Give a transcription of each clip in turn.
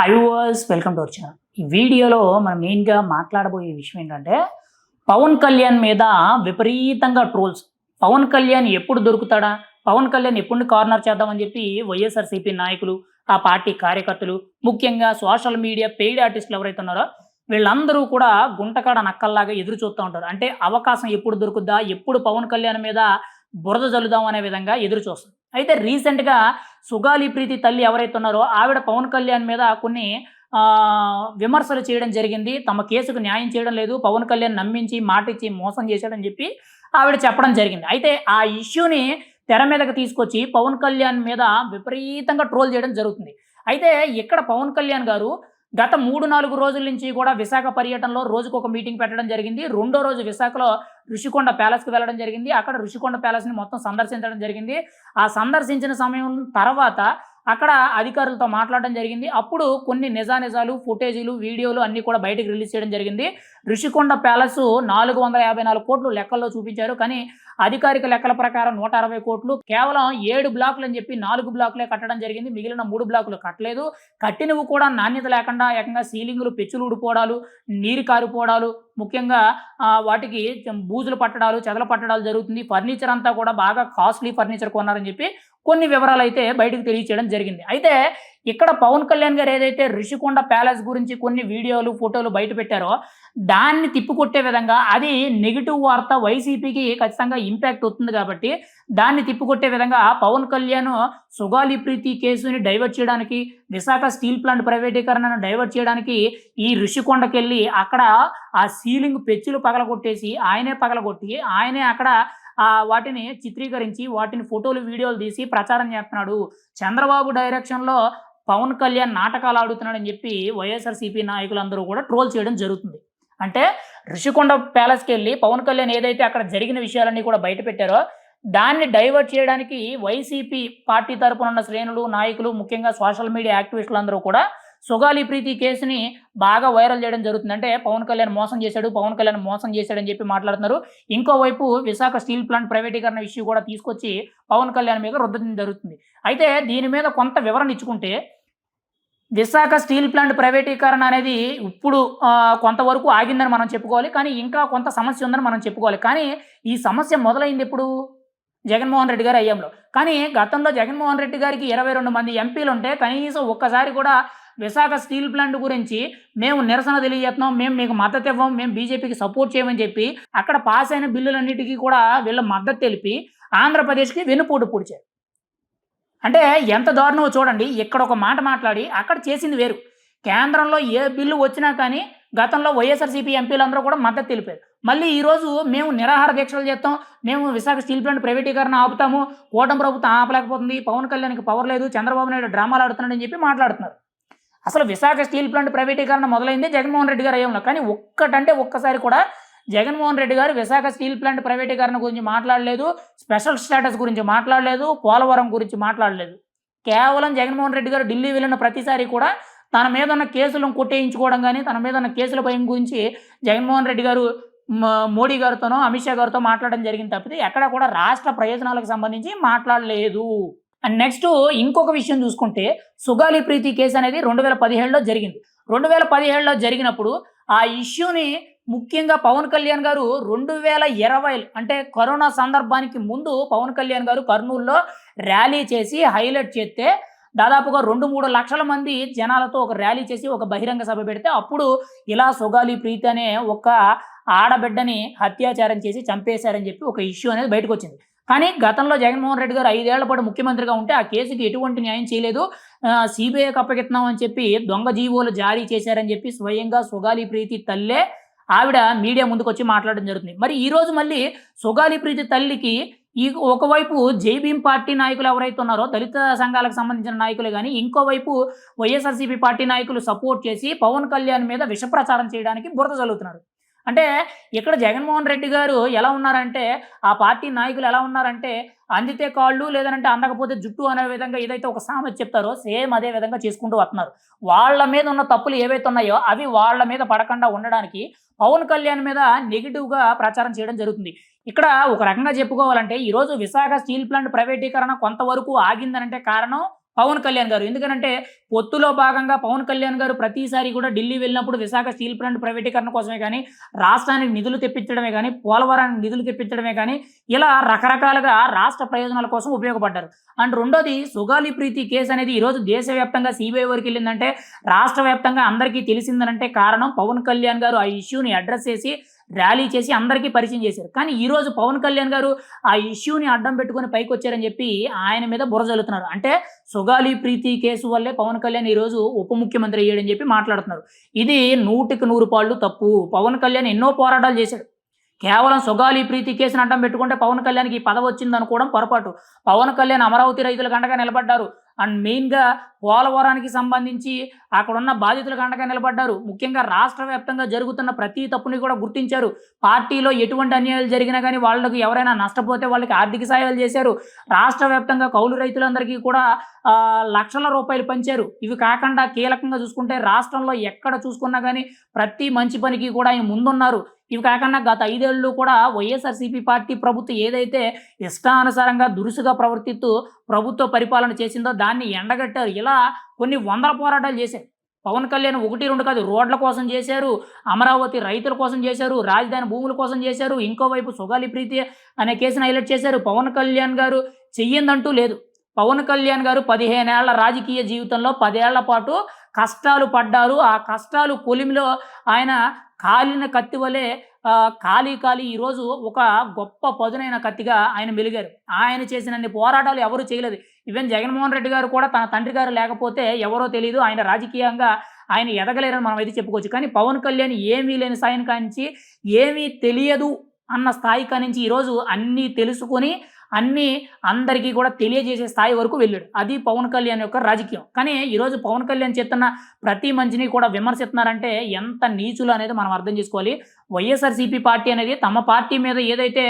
Hi viewers welcome to our channel ఈ వీడియోలో మనం మెయిన్గా మాట్లాడబోయే విషయం ఏంటంటే పవన్ కళ్యాణ్ మీద విపరీతంగా ట్రోల్స్ పవన్ కళ్యాణ్ ఎప్పుడు దొరుకుతాడా? పవన్ కళ్యాణ్ ఎప్పుడు కార్నర్ చేద్దామని చెప్పి వైఎస్ఆర్సీపీ నాయకులు ఆ పార్టీ కార్యకర్తలు ముఖ్యంగా సోషల్ మీడియా పెయిడ్ ఆర్టిస్టులు ఎవరైతే ఉన్నారో వీళ్ళందరూ కూడా గుంటకాడ నక్కల్లాగా ఎదురు చూస్తూ ఉంటారు. అంటే అవకాశం ఎప్పుడు దొరుకుద్దా? ఎప్పుడు పవన్ కళ్యాణ్ మీద బురద జల్లుదాం అనే విధంగా ఎదురు చూస్తుంది. అయితే రీసెంట్గా సుగాలి ప్రీతి తల్లి ఎవరైతే ఉన్నారో ఆవిడ పవన్ కళ్యాణ్ మీద కొన్ని విమర్శలు చేయడం జరిగింది. తమ కేసుకు న్యాయం చేయడం లేదు. పవన్ కళ్యాణ్ నమ్మించి మాటిచ్చి మోసం చేశాడని చెప్పి ఆవిడ చెప్పడం జరిగింది. అయితే ఆ ఇష్యూని తెర మీదకి తీసుకొచ్చి పవన్ కళ్యాణ్ మీద విపరీతంగా ట్రోల్ చేయడం జరుగుతుంది. అయితే ఇక్కడ పవన్ కళ్యాణ్ గారు గత మూడు నాలుగు రోజుల నుంచి కూడా విశాఖ పర్యటనలో రోజుకు ఒక మీటింగ్ పెట్టడం జరిగింది. రెండో రోజు విశాఖలో ఋషికొండ ప్యాలెస్కి వెళ్ళడం జరిగింది. అక్కడ ఋషికొండ ప్యాలెస్ని మొత్తం సందర్శించడం జరిగింది. ఆ సందర్శించిన సమయం తర్వాత అక్కడ అధికారులతో మాట్లాడడం జరిగింది. అప్పుడు కొన్ని నిజానిజాలు ఫుటేజీలు వీడియోలు అన్నీ కూడా బయటకు రిలీజ్ చేయడం జరిగింది. ఋషికొండ ప్యాలెస్ నాలుగు వందల యాభై నాలుగు కోట్లు లెక్కల్లో చూపించారు. కానీ అధికారిక లెక్కల ప్రకారం నూట అరవై కోట్లు. కేవలం ఏడు బ్లాకులు అని చెప్పి నాలుగు బ్లాకులే కట్టడం జరిగింది. మిగిలిన మూడు బ్లాకులు కట్టలేదు. కట్టినవి కూడా నాణ్యత లేకుండా ఏకంగా సీలింగులు పెచ్చులు ఊడిపోవడాలు నీరు కారిపోవడాలు ముఖ్యంగా వాటికి బూజులు పట్టడాలు చెదలు పట్టడాలు జరుగుతుంది. ఫర్నిచర్ అంతా కూడా బాగా కాస్ట్లీ ఫర్నిచర్ కొన్నారని చెప్పి కొన్ని వివరాలు అయితే బయటకు తెలియచేయడం జరిగింది. అయితే ఇక్కడ పవన్ కళ్యాణ్ గారు ఏదైతే రిషికొండ ప్యాలెస్ గురించి కొన్ని వీడియోలు ఫోటోలు బయట పెట్టారో దాన్ని తిప్పికొట్టే విధంగా అది నెగిటివ్ వార్త వైసీపీకి ఖచ్చితంగా ఇంపాక్ట్ అవుతుంది కాబట్టి దాన్ని తిప్పికొట్టే విధంగా పవన్ కళ్యాణ్ సుగాలి ప్రీతి కేసుని డైవర్ట్ చేయడానికి విశాఖ స్టీల్ ప్లాంట్ ప్రైవేటీకరణను డైవర్ట్ చేయడానికి ఈ ఋషికొండకి వెళ్ళి అక్కడ ఆ సీలింగ్ పెచ్చులు పగలగొట్టేసి ఆయనే పగలగొట్టి ఆయనే అక్కడ వాటిని చిత్రీకరించి వాటిని ఫోటోలు వీడియోలు తీసి ప్రచారం చేస్తున్నాడు. చంద్రబాబు డైరెక్షన్లో పవన్ కళ్యాణ్ నాటకాలు ఆడుతున్నాడని చెప్పి వైఎస్ఆర్సీపీ నాయకులందరూ కూడా ట్రోల్ చేయడం జరుగుతుంది. అంటే ఋషికొండ ప్యాలెస్కి వెళ్ళి పవన్ కళ్యాణ్ ఏదైతే అక్కడ జరిగిన విషయాలన్నీ కూడా బయట పెట్టారో దాన్ని డైవర్ట్ చేయడానికి వైసీపీ పార్టీ తరపున ఉన్న శ్రేణులు నాయకులు ముఖ్యంగా సోషల్ మీడియా యాక్టివిస్టులు అందరూ కూడా సుగాలి ప్రీతి కేసుని బాగా వైరల్ చేయడం జరుగుతుంది. అంటే పవన్ కళ్యాణ్ మోసం చేశాడు పవన్ కళ్యాణ్ మోసం చేశాడని చెప్పి మాట్లాడుతున్నారు. ఇంకోవైపు విశాఖ స్టీల్ ప్లాంట్ ప్రైవేటీకరణ ఇష్యూ కూడా తీసుకొచ్చి పవన్ కళ్యాణ్ మీద రుద్దడం జరుగుతుంది. అయితే దీని మీద కొంత వివరణ ఇచ్చుకుంటే విశాఖ స్టీల్ ప్లాంట్ ప్రైవేటీకరణ అనేది ఇప్పుడు కొంతవరకు ఆగిందని మనం చెప్పుకోవాలి. కానీ ఇంకా కొంత సమస్య ఉందని మనం చెప్పుకోవాలి. కానీ ఈ సమస్య మొదలైంది ఎప్పుడు? జగన్మోహన్ రెడ్డి గారి అయ్యంలో. కానీ గతంలో జగన్మోహన్ రెడ్డి గారికి ఇరవై రెండు మంది ఎంపీలు ఉంటే కనీసం ఒక్కసారి కూడా విశాఖ స్టీల్ ప్లాంట్ గురించి మేము నిరసన తెలియజేస్తున్నాం. మేము మీకు మద్దతు ఇవ్వం. మేము బీజేపీకి సపోర్ట్ చేయమని చెప్పి అక్కడ పాస్ అయిన బిల్లులన్నిటికీ కూడా వీళ్ళ మద్దతు తెలిపి ఆంధ్రప్రదేశ్కి వెన్నుపోటు పొడిచారు. అంటే ఎంత దారుణమో చూడండి. ఇక్కడ ఒక మాట మాట్లాడి అక్కడ చేసింది వేరు. కేంద్రంలో ఏ బిల్లు వచ్చినా కానీ గతంలో వైఎస్ఆర్సీపీ ఎంపీలందరూ కూడా మద్దతు తెలిపారు. మళ్ళీ ఈరోజు మేము నిరాహార దీక్షలు చేస్తాం. మేము విశాఖ స్టీల్ ప్లాంట్ ప్రైవేటీకరణ ఆపుతాము. కూటమి ప్రభుత్వం ఆపలేకపోతుంది. పవన్ కళ్యాణ్కి పవర్ లేదు. చంద్రబాబు నాయుడు డ్రామాలు ఆడుతున్నాడని చెప్పి మాట్లాడుతున్నారు. అసలు విశాఖ స్టీల్ ప్లాంట్ ప్రైవేటీకరణ మొదలైంది జగన్మోహన్ రెడ్డి గారు అయ్యంలో. కానీ ఒక్కటంటే ఒక్కసారి కూడా జగన్మోహన్ రెడ్డి గారు విశాఖ స్టీల్ ప్లాంట్ ప్రైవేటీకరణ గురించి మాట్లాడలేదు స్పెషల్ స్టేటస్ గురించి మాట్లాడలేదు పోలవరం గురించి మాట్లాడలేదు. కేవలం జగన్మోహన్ రెడ్డి గారు ఢిల్లీ వెళ్ళిన ప్రతిసారి కూడా తన మీద ఉన్న కేసులను కొట్టేయించుకోవడం కానీ తన మీద ఉన్న కేసుల భయం గురించి జగన్మోహన్ రెడ్డి గారు మోడీ గారితోనో అమిత్ షా గారితో మాట్లాడడం జరిగింది తప్పితే ఎక్కడ కూడా రాష్ట్ర ప్రయోజనాలకు సంబంధించి మాట్లాడలేదు. అండ్ నెక్స్ట్ ఇంకొక విషయం చూసుకుంటే సుగాలి ప్రీతి కేసు అనేది రెండు వేల పదిహేడులో జరిగింది. రెండు వేల పదిహేడులో జరిగినప్పుడు ఆ ఇష్యూని ముఖ్యంగా పవన్ కళ్యాణ్ గారు రెండు వేల ఇరవై అంటే కరోనా సందర్భానికి ముందు పవన్ కళ్యాణ్ గారు కర్నూలులో ర్యాలీ చేసి హైలైట్ చేస్తే దాదాపుగా రెండు మూడు లక్షల మంది జనాలతో ఒక ర్యాలీ చేసి ఒక బహిరంగ సభ పెడితే అప్పుడు ఇలా సుగాలి ప్రీతి అనే ఒక ఆడబిడ్డని అత్యాచారం చేసి చంపేశారని చెప్పి ఒక ఇష్యూ అనేది బయటకు వచ్చింది. కానీ గతంలో జగన్మోహన్ రెడ్డి గారు ఐదేళ్ళ పాటు ముఖ్యమంత్రిగా ఉంటే ఆ కేసుకి ఎటువంటి న్యాయం చేయలేదు. సిబిఐకి అప్పగిస్తున్నాం అని చెప్పి దొంగ జీవోలు జారీ చేశారని చెప్పి స్వయంగా సుగాలి ప్రీతి తల్లే ఆవిడ మీడియా ముందుకు వచ్చి మాట్లాడడం జరుగుతుంది. మరి ఈ రోజు మళ్ళీ సుగాలి ప్రీతి తల్లికి ఈ ఒకవైపు జై పార్టీ నాయకులు ఎవరైతే ఉన్నారో దళిత సంఘాలకు సంబంధించిన నాయకులు కానీ ఇంకోవైపు వైఎస్ఆర్సీపీ పార్టీ నాయకులు సపోర్ట్ చేసి పవన్ కళ్యాణ్ మీద విష ప్రచారం చేయడానికి బురద చల్లుతున్నారు అంటే ఇక్కడ జగన్మోహన్ రెడ్డి గారు ఎలా ఉన్నారంటే ఆ పార్టీ నాయకులు ఎలా ఉన్నారంటే అందితే కాళ్ళు లేదంటే అందకపోతే జుట్టు అనే విధంగా ఏదైతే ఒక సామెత చెప్తారో సేమ్ అదే విధంగా చేసుకుంటూ వస్తున్నారు. వాళ్ళ మీద ఉన్న తప్పులు ఏవైతే ఉన్నాయో అవి వాళ్ళ మీద పడకుండా ఉండడానికి పవన్ కళ్యాణ్ మీద నెగిటివ్గా ప్రచారం చేయడం జరుగుతుంది. ఇక్కడ ఒక రకంగా చెప్పుకోవాలంటే ఈరోజు విశాఖ స్టీల్ ప్లాంట్ ప్రైవేటీకరణ కొంతవరకు ఆగిందనంటే కారణం పవన్ కళ్యాణ్ గారు. ఎందుకంటే పొత్తులో భాగంగా పవన్ కళ్యాణ్ గారు ప్రతిసారి కూడా ఢిల్లీ వెళ్ళినప్పుడు విశాఖ స్టీల్ ప్లాంట్ ప్రైవేటీకరణ కోసమే కానీ రాష్ట్రానికి నిధులు తెప్పించడమే కానీ పోలవరానికి నిధులు తెప్పించడమే కానీ ఇలా రకరకాలుగా రాష్ట్ర ప్రయోజనాల కోసం ఉపయోగపడ్డారు. అండ్ రెండోది సుగాలి ప్రీతి కేసు అనేది ఈరోజు దేశవ్యాప్తంగా సిబిఐ వరకు వెళ్ళిందంటే రాష్ట్ర వ్యాప్తంగా అందరికీ తెలిసిందనంటే కారణం పవన్ కళ్యాణ్ గారు ఆ ఇష్యూని అడ్రస్ చేసి ర్యాలీ చేసి అందరికీ పరిచయం చేశారు. కానీ ఈరోజు పవన్ కళ్యాణ్ గారు ఆ ఇష్యూని అడ్డం పెట్టుకుని పైకి వచ్చారని చెప్పి ఆయన మీద బుర్ర జల్లుతున్నారు. అంటే సుగాలి ప్రీతి కేసు వల్లే పవన్ కళ్యాణ్ ఈరోజు ఉప ముఖ్యమంత్రి అయ్యాడని చెప్పి మాట్లాడుతున్నారు. ఇది నూటికి నూరు పాళ్ళు తప్పు. పవన్ కళ్యాణ్ ఎన్నో పోరాటాలు చేశాడు. కేవలం సుగాలి ప్రీతి కేసుని అడ్డం పెట్టుకుంటే పవన్ కళ్యాణ్కి ఈ పదవి వచ్చింది అనుకోవడం పొరపాటు. పవన్ కళ్యాణ్ అమరావతి రైతులకు అండగా నిలబడ్డారు. అండ్ మెయిన్గా పోలవరానికి సంబంధించి అక్కడ ఉన్న బాధితులకు అండగా నిలబడ్డారు. ముఖ్యంగా రాష్ట్ర వ్యాప్తంగా జరుగుతున్న ప్రతి తప్పుని కూడా గుర్తించారు. పార్టీలో ఎటువంటి అన్యాయాలు జరిగినా కానీ వాళ్ళకు ఎవరైనా నష్టపోతే వాళ్ళకి ఆర్థిక సాయాలు చేశారు. రాష్ట్ర వ్యాప్తంగా కౌలు రైతులందరికీ కూడా లక్షల రూపాయలు పంచారు. ఇవి కాకుండా కీలకంగా చూసుకుంటే రాష్ట్రంలో ఎక్కడ చూసుకున్నా కానీ ప్రతి మంచి పనికి కూడా ఆయన ముందున్నారు. ఇవి కాకుండా గత ఐదేళ్ళు కూడా వైఎస్ఆర్సీపీ పార్టీ ప్రభుత్వం ఏదైతే ఇష్టానుసారంగా దురుసుగా ప్రవర్తిస్తూ ప్రభుత్వ పరిపాలన చేసిందో దాన్ని ఎండగట్టారు. ఇలా కొన్ని వందల పోరాటాలు చేశారు. పవన్ కళ్యాణ్ ఒకటి రెండు కాదు రోడ్ల కోసం చేశారు అమరావతి రైతుల కోసం చేశారు రాజధాని భూముల కోసం చేశారు ఇంకోవైపు సుగాలి ప్రీతి అనే కేసును హైలైట్ చేశారు. పవన్ కళ్యాణ్ గారు చెయ్యిందంటూ లేదు. పవన్ కళ్యాణ్ గారు పదిహేనేళ్ళ రాజకీయ జీవితంలో పదేళ్ళ పాటు కష్టాలు పడ్డారు. ఆ కష్టాలు కొలిమిలో ఆయన కాలిన కత్తి వలె ఖాళీ ఖాళీ ఈరోజు ఒక గొప్ప పదునైన కత్తిగా ఆయన మెలిగారు. ఆయన చేసినన్ని పోరాటాలు ఎవరు చేయలేదు. ఈవెన్ జగన్మోహన్ రెడ్డి గారు కూడా తన తండ్రి గారు లేకపోతే ఎవరో తెలియదు ఆయన రాజకీయంగా ఆయన ఎదగలేరని మనం అయితే చెప్పుకోవచ్చు. కానీ పవన్ కళ్యాణ్ ఏమీ లేని సాయం కానించి ఏమీ తెలియదు అన్న స్థాయి కానించి ఈరోజు అన్నీ తెలుసుకొని అన్నీ అందరికీ కూడా తెలియజేసే స్థాయి వరకు వెళ్ళాడు. అది పవన్ కళ్యాణ్ యొక్క రాజకీయం. కానీ ఈరోజు పవన్ కళ్యాణ్ చేస్తున్న ప్రతి మంచిని కూడా విమర్శిస్తున్నారంటే ఎంత నీచులు అనేది మనం అర్థం చేసుకోవాలి. వైఎస్ఆర్సీపీ పార్టీ అనేది తమ పార్టీ మీద ఏదైతే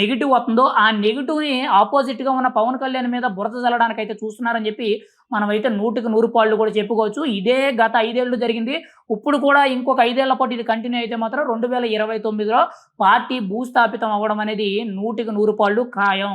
నెగిటివ్ వస్తుందో ఆ నెగిటివ్ని ఆపోజిట్గా ఉన్న పవన్ కళ్యాణ్ మీద బురద చల్లడానికి అయితే చూస్తున్నారని చెప్పి మనమైతే నూటికి నూరు పాళ్ళు కూడా చెప్పుకోవచ్చు. ఇదే గత ఐదేళ్ళు జరిగింది. ఇప్పుడు కూడా ఇంకొక ఐదేళ్ళ పాటు ఇది కంటిన్యూ అయితే మాత్రం రెండు వేల ఇరవై తొమ్మిదిలో పార్టీ భూస్థాపితం అవ్వడం అనేది నూటికి నూరు పాళ్ళు ఖాయం.